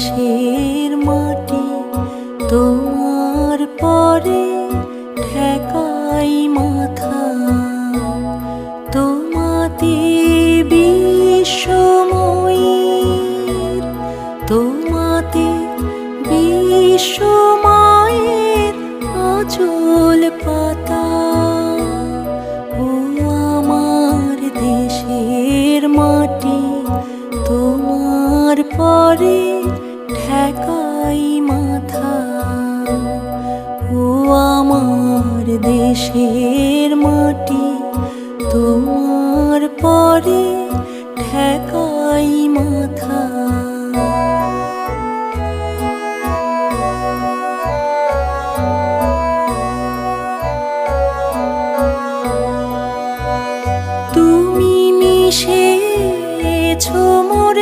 দেশের মাটি, তোমার পরে ঠেকাই মাথা। তোমাতে বিশ্বময়ীর তোমাতে বিশ্বমায়ের আচল পাতা। ও আমার দেশের মাটি, তোমার পরে তোমার দেশের মাটি তোমার পরে ঠেকাই মাথা। তুমি মিশেছো মোর